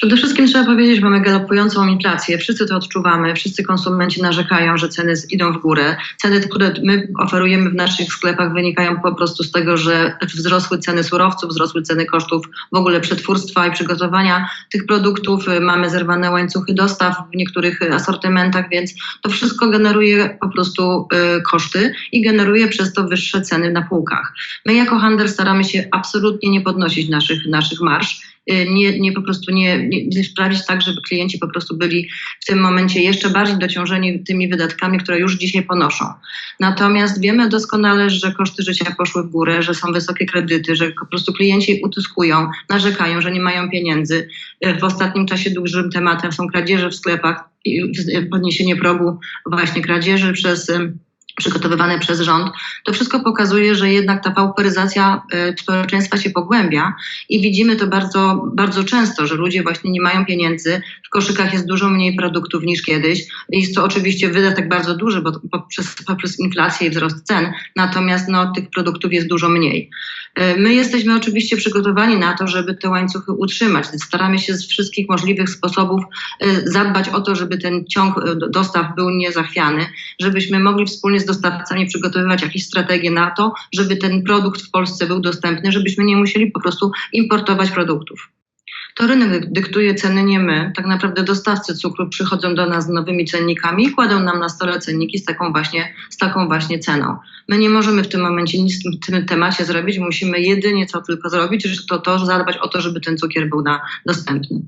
Przede wszystkim trzeba powiedzieć, mamy galopującą inflację. Wszyscy to odczuwamy, wszyscy konsumenci narzekają, że ceny idą w górę. Ceny, które my oferujemy w naszych sklepach, wynikają po prostu z tego, że wzrosły ceny surowców, wzrosły ceny kosztów w ogóle przetwórstwa i przygotowania tych produktów. Mamy zerwane łańcuchy dostaw w niektórych asortymentach, więc to wszystko generuje po prostu y, koszty i generuje przez to wyższe ceny na półkach. My jako handel staramy się absolutnie nie podnosić naszych, naszych marsz y, nie, nie po prostu nie, nie, sprawić tak, żeby klienci po prostu byli w tym momencie jeszcze bardziej dociążeni tymi wydatkami, które już dzisiaj ponoszą. Natomiast wiemy doskonale, że koszty życia poszły w górę, że są wysokie kredyty, że po prostu klienci utyskują, narzekają, że nie mają pieniędzy. Y, W ostatnim czasie dużym tematem są kradzieże w sklepach y, podniesienie progu właśnie kradzieży przez y, przygotowywane przez rząd, to wszystko pokazuje, że jednak ta pauperyzacja społeczeństwa się pogłębia i widzimy to bardzo, bardzo często, że ludzie właśnie nie mają pieniędzy, w koszykach jest dużo mniej produktów niż kiedyś. Jest to oczywiście wydatek bardzo duży, bo poprzez, poprzez inflację i wzrost cen, natomiast no, tych produktów jest dużo mniej. Y, My jesteśmy oczywiście przygotowani na to, żeby te łańcuchy utrzymać. Staramy się z wszystkich możliwych sposobów y, zadbać o to, żeby ten ciąg dostaw był niezachwiany, żebyśmy mogli wspólnie z dostawcami przygotowywać jakieś strategie na to, żeby ten produkt w Polsce był dostępny, żebyśmy nie musieli po prostu importować produktów. To rynek dyktuje ceny, nie my. Tak naprawdę dostawcy cukru przychodzą do nas z nowymi cennikami i kładą nam na stole cenniki z taką właśnie, z taką właśnie ceną. My nie możemy w tym momencie nic w tym, temacie zrobić. Musimy jedynie co tylko zrobić, to, to zadbać o to, żeby ten cukier był na, dostępny.